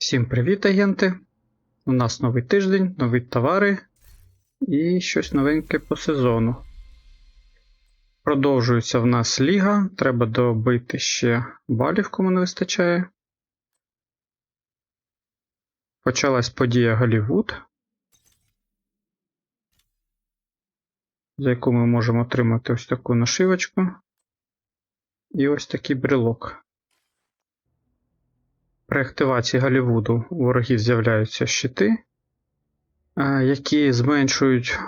Всім привіт, агенти! У нас новий тиждень, нові товари і щось новеньке по сезону. Продовжується в нас ліга. Треба добити ще балів, кому не вистачає. Почалась подія Голівуд, за яку ми можемо отримати ось таку нашивочку і ось такий брелок. При активації Голлівуду у ворогів з'являються щити, е, які зменшують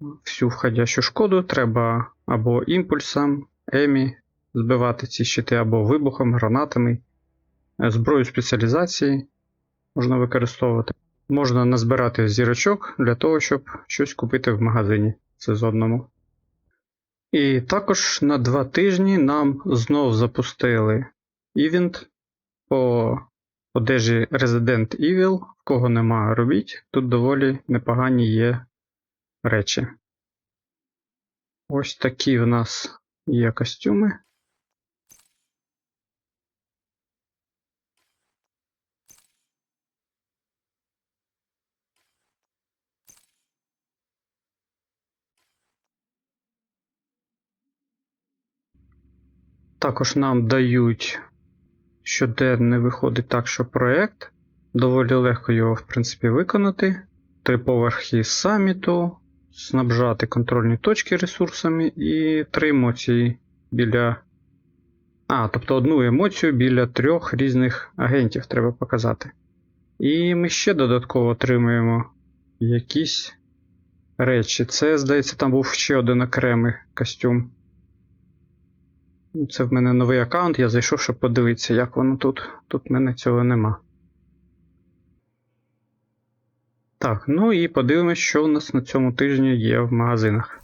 всю входящу шкоду. Треба або імпульсом, емі збивати ці щити, або вибухом, гранатами, Е, зброю спеціалізації можна використовувати. Можна назбирати зірочок для того, щоб щось купити в магазині сезонному. І також на два тижні нам знов запустили івент по одежі Resident Evil, кого нема, робіть. Тут доволі непогані є речі. Ось такі в нас є костюми. Також нам дають щоденний виходить так, що проект. Доволі легко його, в принципі, виконати. Три поверхи саміту, снабжати контрольні точки ресурсами і три емоції біля. А, тобто одну емоцію біля трьох різних агентів треба показати. І ми ще додатково отримуємо якісь речі. Це, здається, там був ще один окремий костюм. Ну, Це в мене новий аккаунт, я зайшов, щоб подивитися, як воно тут. Тут в мене цього нема. Так, ну і подивимось, що у нас на цьому тижні є в магазинах.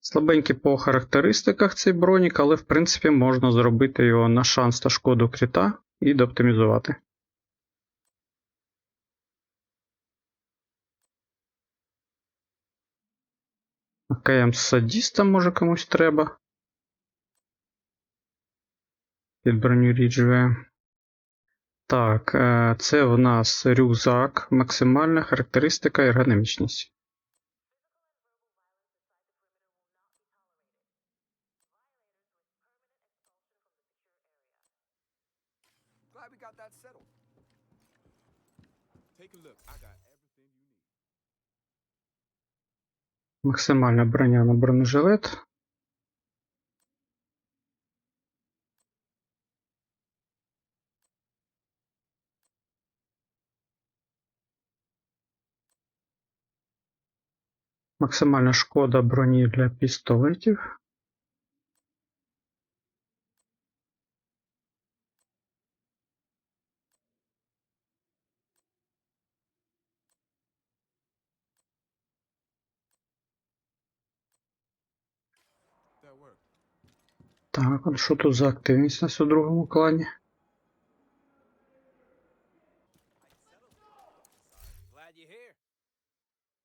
Слабенький по характеристиках цей бронік, але в принципі можна зробити його на шанс та шкоду кріта і дооптимізувати. КМ з садістом може комусь треба. Під броню ріджує. Так, е, це в нас рюкзак, максимальна характеристика і ергономічність. Максимальна броня на бронежилет. Максимальна шкода броні для пістолетів. Так, а що тут за активність у нас у другому клані?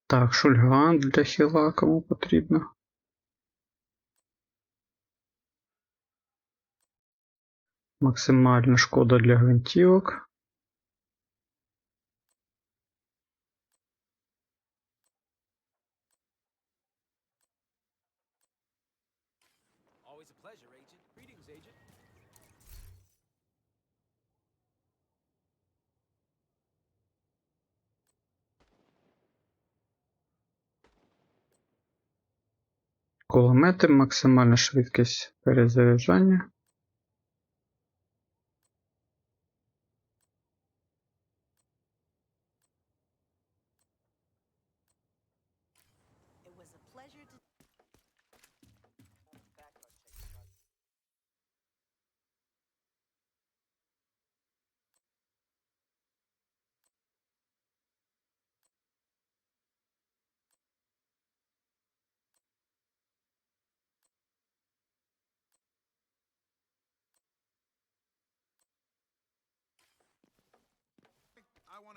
Так, шульган для хіла кому потрібно. Максимальна шкода для гвинтівок. Always a pleasure, Agent. Greetings, Agent. Кулемети, максимальна швидкість перезаряджання.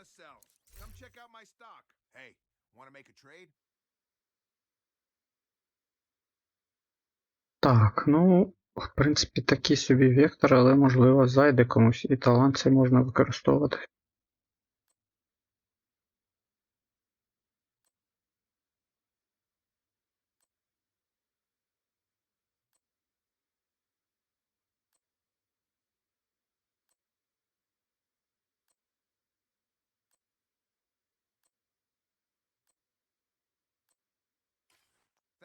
To sell. Come check out my stock. Hey, want to make a trade? Так, ну, В принципі, такий собі вектор, але можливо зайде комусь, і талант це можна використовувати.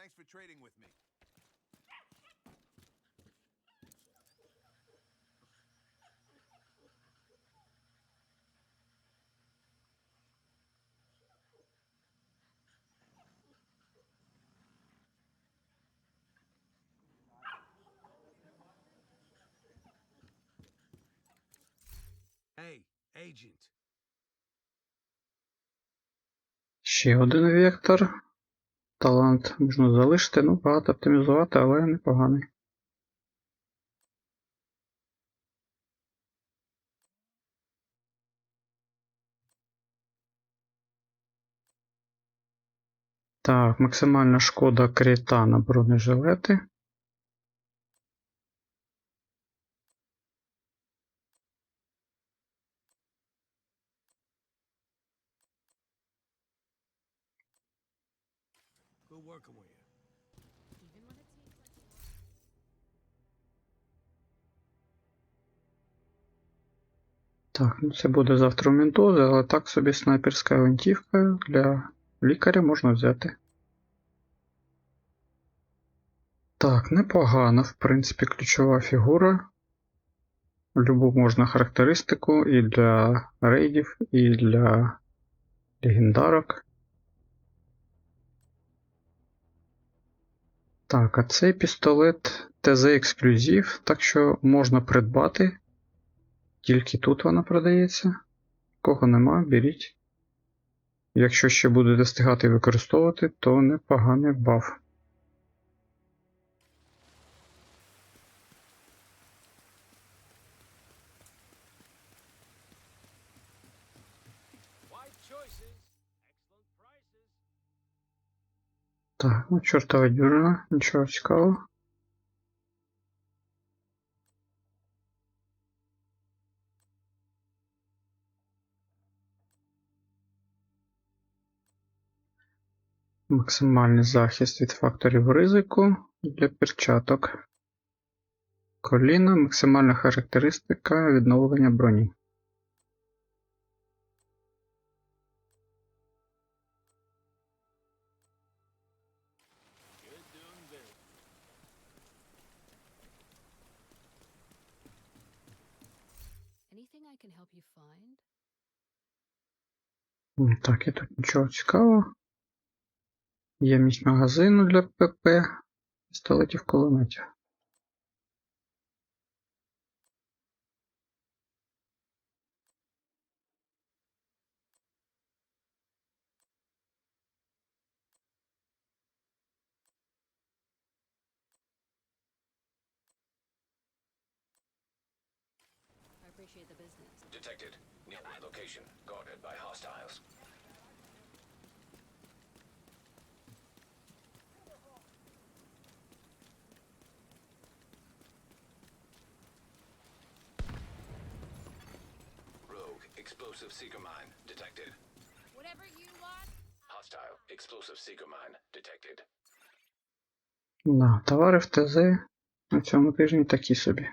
Thanks for trading with me. Hey, agent. Ще один вектор. Талант можна залишити, ну багато оптимізувати, але непоганий. Так, максимальна шкода крита на бронежилети. Good working with you. Even when it seems like Так, ну це буде завтра у Ментози, але так собі снайперська гвинтівка для лікаря можна взяти. Так, непогано, в принципі, ключова фігура. Любу можна характеристику і для рейдів, і для легендарок. Так, а цей пістолет ТЗ ексклюзив, так що можна придбати. Тільки тут вона продається. Кого нема, беріть. Якщо ще будете встигати використовувати, то непоганий баф. Так, ну чортова дюра, нічого цікавого. Максимальний захист від факторів ризику для перчаток. Коліна, максимальна характеристика відновлення броні. Так, і тут нічого цікавого. Ємність магазину для ПП, пістолетів кулеметів. Detected. Nearby location. Guarded by hostiles. Rogue. Explosive seeker mine. Detected. Whatever you want. Hostile. Explosive seeker mine. Detected. Да, товари в ТЗ на цьому тижні такі собі.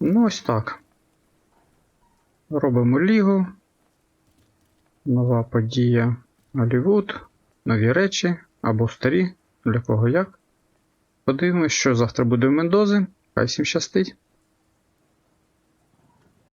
Ну, ось так. Робимо лігу. Нова подія Голлівуд. Нові речі або старі, для кого як. Подивимось, що завтра буде в Мендози. Хай всім щастить.